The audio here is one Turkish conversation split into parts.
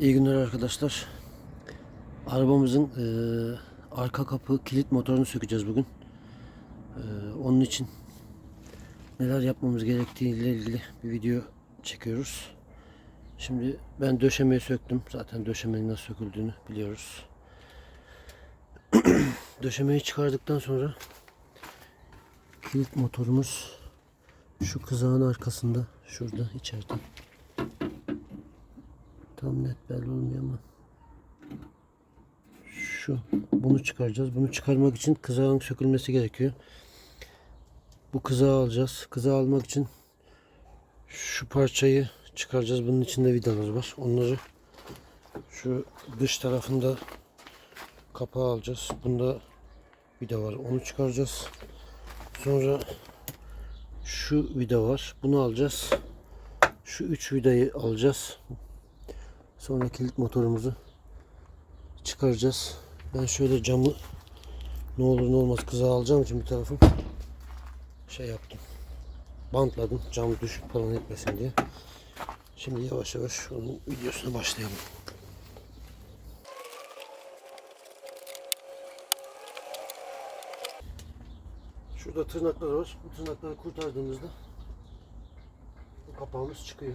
İyi günler arkadaşlar. Arabamızın eee, arka kapı kilit motorunu sökeceğiz bugün. Eee, onun için neler yapmamız gerektiği ile ilgili bir video çekiyoruz. Şimdi ben döşemeyi söktüm. Zaten döşemenin nasıl söküldüğünü biliyoruz. döşemeyi çıkardıktan sonra kilit motorumuz şu kızağın arkasında şurada içeride. Tam net belli olmuyor ama. Şu. Bunu çıkaracağız. Bunu çıkarmak için kızağın sökülmesi gerekiyor. Bu kızağı alacağız. Kızağı almak için şu parçayı çıkaracağız. Bunun içinde vidalar var. Onları şu dış tarafında kapağı alacağız. Bunda vida var. Onu çıkaracağız. Sonra şu vida var. Bunu alacağız. Şu üç vidayı alacağız. Sonra kilit motorumuzu çıkaracağız. Ben şöyle camı ne olur ne olmaz kıza alacağım için bir tarafı şey yaptım. Bantladım cam düşük falan etmesin diye. Şimdi yavaş yavaş onun videosuna başlayalım. Şurada tırnaklar var. Bu tırnakları kurtardığımızda bu kapağımız çıkıyor.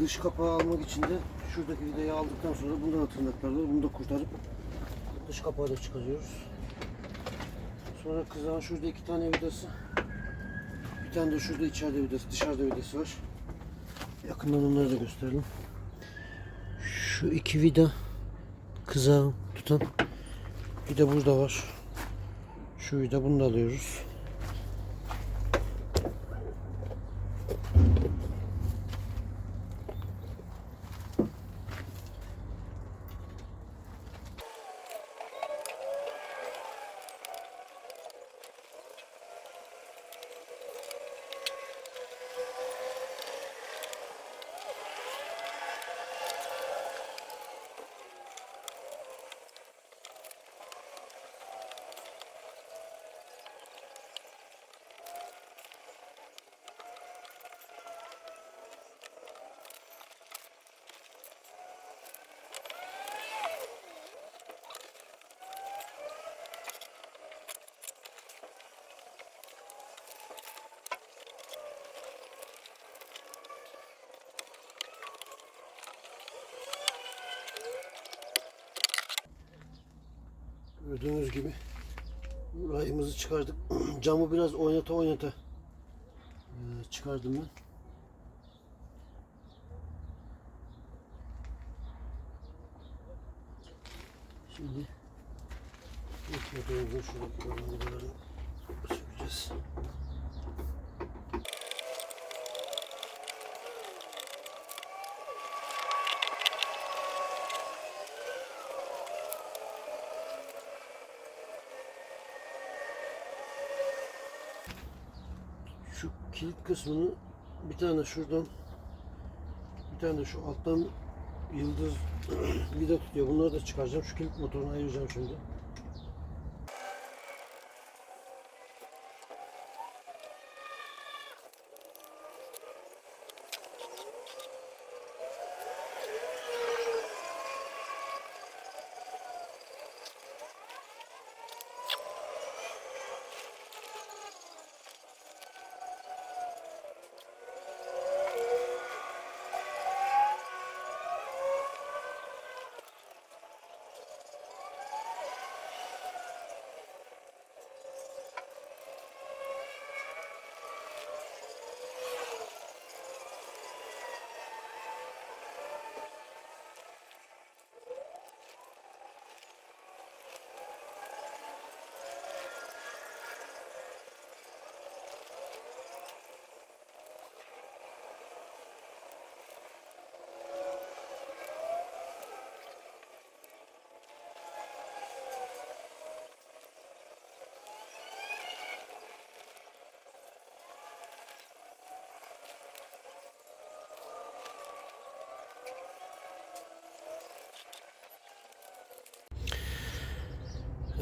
Dış kapağı almak için de şuradaki vidayı aldıktan sonra bundan tırnaklar var. Bunu da kurtarıp dış kapağı da çıkarıyoruz. Sonra kızağın şurada iki tane vidası. Bir tane de şurada içeride vidası, dışarıda vidası var. Yakından onları da gösterelim. Şu iki vida kızağı tutan. Bir de burada var. Şu vida bunu da alıyoruz. Gördüğünüz gibi rayımızı çıkardık. Camı biraz oynata oynata eee, çıkardım ben. Şimdi ilk motorumuzun şuradaki bölümlerini sökeceğiz. Şu kilit kısmını bir tane şuradan bir tane şu alttan yıldız vida tutuyor. Bunları da çıkaracağım. Şu kilit motorunu ayıracağım şimdi.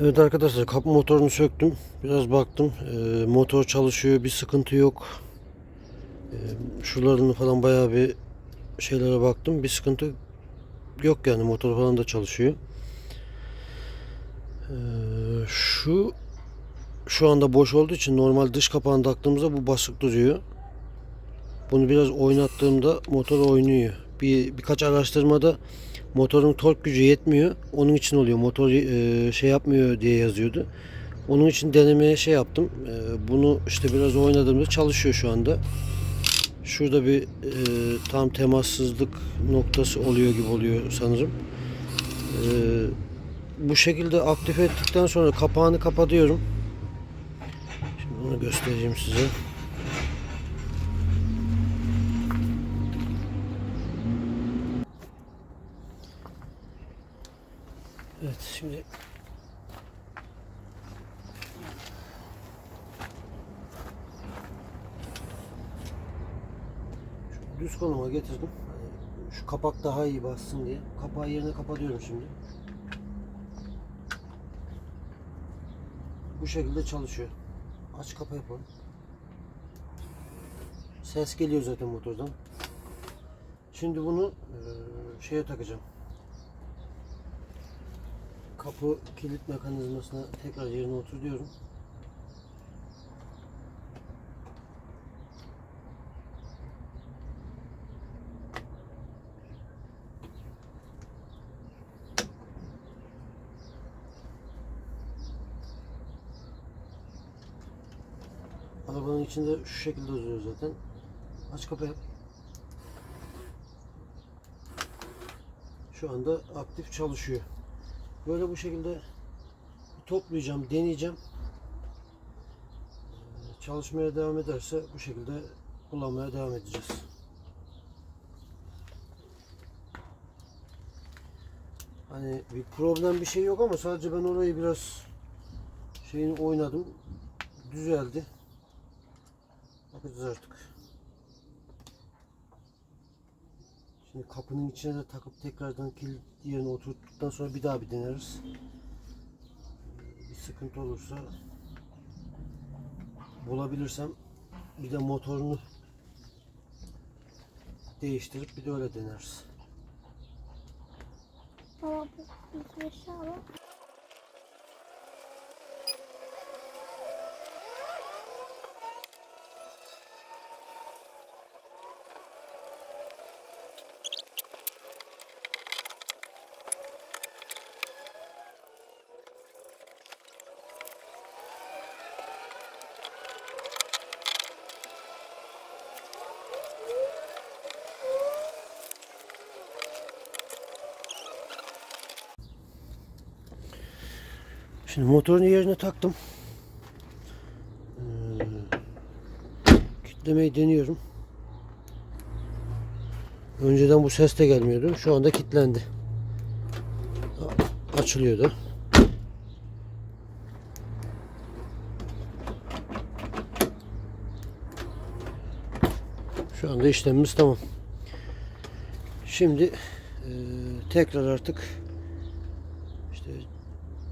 Evet arkadaşlar kapı motorunu söktüm. Biraz baktım. Ee, motor çalışıyor. Bir sıkıntı yok. Ee, şuralarını falan bayağı bir şeylere baktım. Bir sıkıntı yok yani. Motor falan da çalışıyor. Ee, şu şu anda boş olduğu için normal dış kapağını taktığımızda bu basık duruyor. Bunu biraz oynattığımda motor oynuyor. Bir birkaç araştırmada motorun tork gücü yetmiyor. Onun için oluyor. Motor e, şey yapmıyor diye yazıyordu. Onun için denemeye şey yaptım. E, bunu işte biraz oynadığımda çalışıyor şu anda. Şurada bir e, tam temassızlık noktası oluyor gibi oluyor sanırım. E, bu şekilde aktif ettikten sonra kapağını kapatıyorum. Şimdi bunu göstereceğim size. Evet şimdi düz konuma getirdim. Hani Şu kapak daha iyi bassın diye. Kapağı yerine kapatıyorum şimdi. Bu şekilde çalışıyor. Aç kapa yapalım. Ses geliyor zaten motordan. Şimdi bunu eee, şeye takacağım. Kapı kilit mekanizmasına tekrar yerine oturuyorum. Arabanın içinde şu şekilde duruyor zaten. Aç kapıyı. Şu anda aktif çalışıyor. Böyle bu şekilde toplayacağım, deneyeceğim. Ee, Çalışmaya devam ederse bu şekilde kullanmaya devam edeceğiz. Hani bir problem bir şey yok ama sadece ben orayı biraz şeyini oynadım. Düzeldi. Bakacağız artık. Şimdi kapının içine de takıp tekrardan kilit yerine oturttuktan sonra bir daha bir deneriz. Bir sıkıntı olursa bulabilirsem bir de motorunu değiştirip bir de öyle deneriz. Baba bu bir aşağı Şimdi motorun yerine taktım. Ee, kitlemeyi deniyorum. Önceden bu ses de gelmiyordu. Şu anda kilitlendi. Açılıyordu. Şu anda işlemimiz tamam. Şimdi e, tekrar artık işte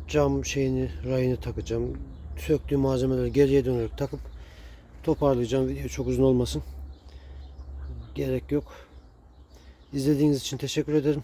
cam şeyini rayını takacağım. Söktüğüm malzemeleri geriye dönerek takıp toparlayacağım. Video çok uzun olmasın. Gerek yok. İzlediğiniz için teşekkür ederim.